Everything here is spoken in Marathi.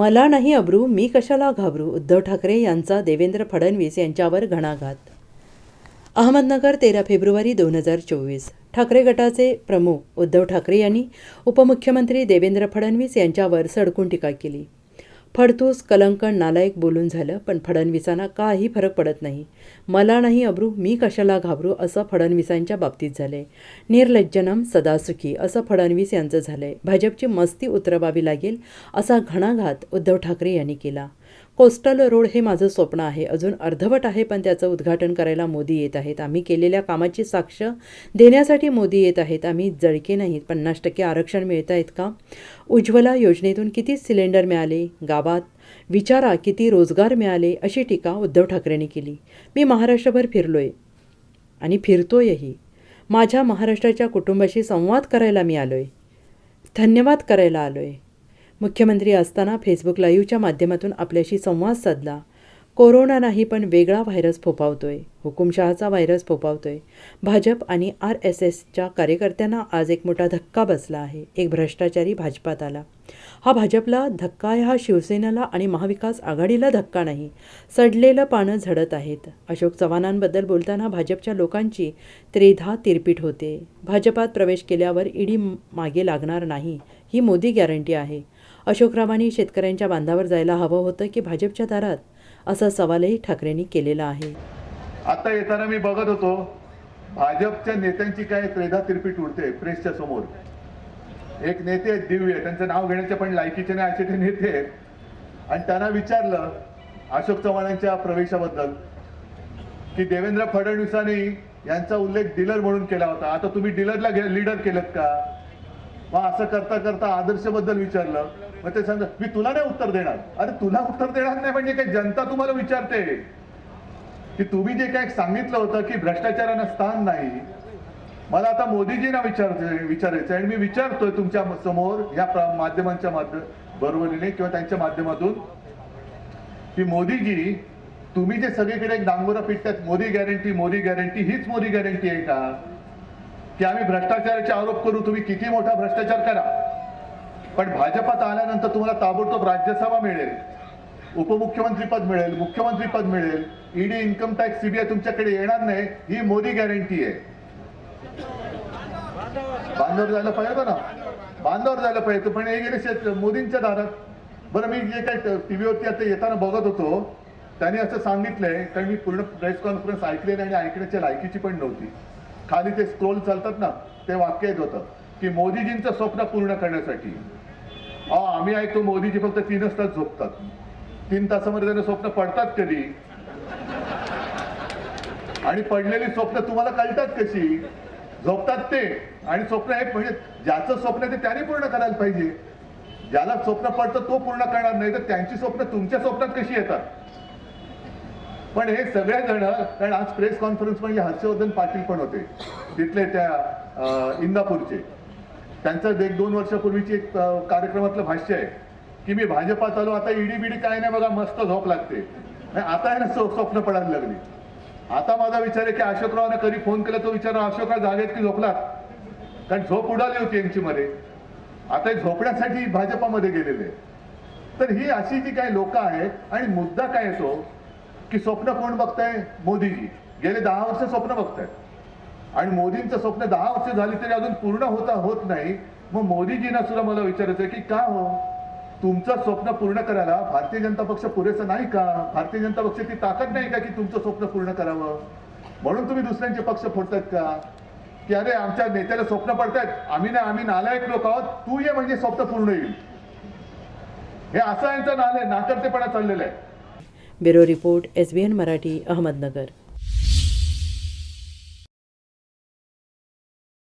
मला नाही अब्रू मी कशाला घाबरू? उद्धव ठाकरे यांचा देवेंद्र फडणवीस यांच्यावर घणाघात. अहमदनगर तेरा फेब्रुवारी दोन हजार चोवीस. ठाकरे गटाचे प्रमुख उद्धव ठाकरे यांनी उपमुख्यमंत्री देवेंद्र फडणवीस यांच्यावर सडकून टीका केली. फडतूस कलंकन नालायक बोलून झालं पण फडणवीसांना काही फरक पडत नाही. मला नाही अब्रू मी कशाला घाबरू असं फडणवीसांच्या बाबतीत झाले निर्लज्जनम सदासुखी असं फडणवीस यांचं झालंय. भाजपची मस्ती उतरवावी लागेल असा घणाघात उद्धव ठाकरे यांनी केला. कोस्टल रोड हे माझं स्वप्न आहे. अजून अर्धवट आहे पण त्याचं उद्घाटन करायला मोदी येत आहेत. आम्ही केलेल्या कामाची साक्ष देण्यासाठी मोदी येत आहेत. आम्ही जळके नाहीत. पन्नास टक्के आरक्षण मिळत आहेत का? उज्ज्वला योजनेतून किती सिलेंडर मिळाले? गावात विचारा किती रोजगार मिळाले? अशी टीका उद्धव ठाकरेंनी केली. मी महाराष्ट्रभर फिरलोय आणि फिरतोयही. माझ्या महाराष्ट्राच्या कुटुंबाशी संवाद करायला मी आलोय. धन्यवाद करायला आलोय. मुख्यमंत्री असताना फेसबुक लाईव्हच्या माध्यमातून आपल्याशी संवाद साधला. कोरोना नाही पण वेगळा व्हायरस फोफावतोय. हुकुमशहाचा व्हायरस फोफावतोय. भाजप आणि आर एस एसच्या कार्यकर्त्यांना आज एक मोठा धक्का बसला आहे. एक भ्रष्टाचारी भाजपात आला. हा भाजपला धक्का आहे हा शिवसेनेला आणि महाविकास आघाडीला धक्का नाही. सडलेलं पानं झडत आहेत. अशोक चव्हाणांबद्दल बोलताना भाजपच्या लोकांची त्रेधा तिरपीट होते. भाजपात प्रवेश केल्यावर ईडी मागे लागणार नाही ही मोदी गॅरंटी आहे. अशोकरावांनी शेतकऱ्यांच्या बांधावर जायला हवं होतं की भाजपच्या दारात असा सवालही ठाकरेंनी केलेला आहे. आता येताना मी बघत होतो भाजपच्या नेत्यांची काय त्रेधा तिरपीट उडते प्रेसच्या समोर. एक नेते आहेत दिव्य त्यांचं नाव घेण्याचे पण लायकीचे नाही असे ते नेते आहेत. आणि त्यांना विचारलं अशोक चव्हाणांच्या प्रवेशाबद्दल की देवेंद्र फडणवीसांनी यांचा उल्लेख डीलर म्हणून केला होता. आता तुम्ही डीलरला लीडर केलं का? मग असं करता करता आदर्शबद्दल विचारलं. मग ते सांगत मी तुला नाही उत्तर देणार. अरे तुला उत्तर देणार नाही म्हणजे काय? जनता तुम्हाला विचारते. की तुम्ही जे काय सांगितलं होतं की भ्रष्टाचारांना स्थान नाही मला आता मोदीजींना विचारते विचारायचं आणि मी विचारतोय तुमच्यासमोर या माध्यमांच्या माध्यम बरोबरीने किंवा त्यांच्या माध्यमातून की मोदीजी तुम्ही जे सगळीकडे एक डांगोरा पिटतात मोदी गॅरंटी मोदी गॅरंटी हीच मोदी गॅरंटी आहे का? की आम्ही भ्रष्टाचाराचे आरोप करू तुम्ही किती मोठा भ्रष्टाचार करा. पण भाजपात आल्यानंतर तुम्हाला ताबडतोब राज्यसभा मिळेल. उपमुख्यमंत्री पद मिळेल मुख्यमंत्री पद मिळेल. ईडी इन्कम टॅक्स सीबीआय तुमच्याकडे येणार नाही ही मोदी गॅरंटी आहे. बांधावर जायला पाहिजे होतं ना? बांधावर जायला पाहिजे पण हे गेले शेत मोदींच्या दारात. बरं मी जे काही टीव्हीवरती आता येताना बघत होतो त्यांनी असं सांगितलंय कारण मी पूर्ण प्रेस कॉन्फरन्स ऐकले आणि ऐकण्याच्या लायकीची पण नव्हती. खाली ते स्क्रोल चालतात ना ते वाक्य येत होतं की मोदीजींचं स्वप्न पूर्ण करण्यासाठी. अहो आम्ही ऐकतो मोदीजी फक्त तीनच तास झोपतात. तीन तासामध्ये त्यांना स्वप्न पडतात कधी? आणि पडलेली स्वप्न तुम्हाला कळतात कशी? झोपतात ते. आणि स्वप्न हे म्हणजे ज्याचं स्वप्न आहे ते त्याने पूर्ण करायला पाहिजे. ज्याला स्वप्न पडतं तो पूर्ण करणार नाही तर त्यांची स्वप्न तुमच्या स्वप्नात कशी येतात? पण हे सगळे जण कारण आज प्रेस कॉन्फरन्स म्हणजे हर्षवर्धन पाटील पण होते. तिथले त्या इंदापूरचे. त्यांचं एक दोन वर्षापूर्वीची एक कार्यक्रमातलं भाष्य आहे की मी भाजपात आलो आता ईडी बिडी काय नाही बघा मस्त झोप लागते. नाही, आता आहे ना स्वप्न पडायला लागली. आता माझा विचार आहे की अशोकरावने कधी फोन केला तो विचार अशोकराव जागेत की झोपला कारण झोप उडाली होती यांची मध्ये आता झोपण्यासाठी भाजपामध्ये गेलेले तर ही अशी जी काही लोक आहेत आणि मुद्दा काय येतो की स्वप्न कोण बघताय? मोदीजी. गेले दहा वर्ष स्वप्न बघतायत. आणि मोदींचं स्वप्न दहा वर्ष झाली तरी अजून पूर्ण होता होत नाही. मग मोदीजींना सुद्धा मला विचारायचं आहे की का हो? तुमचं स्वप्न पूर्ण करायला भारतीय जनता पक्ष पुरेसा नाही का? भारतीय जनता पक्षाची ताकद नाही का की तुमचं स्वप्न पूर्ण करावं? म्हणून तुम्ही दुसऱ्यांचे पक्ष फोडतात का? की अरे आमच्या नेत्याला स्वप्न पडतायत. आम्ही नाही आम्ही नालायक लोक आहोत. तू ये म्हणजे स्वप्न पूर्ण येईल हे असं यांचं नाले नाकर्तेपणा चाललेलं आहे. Bureau report S N Marathi Ahmednagar.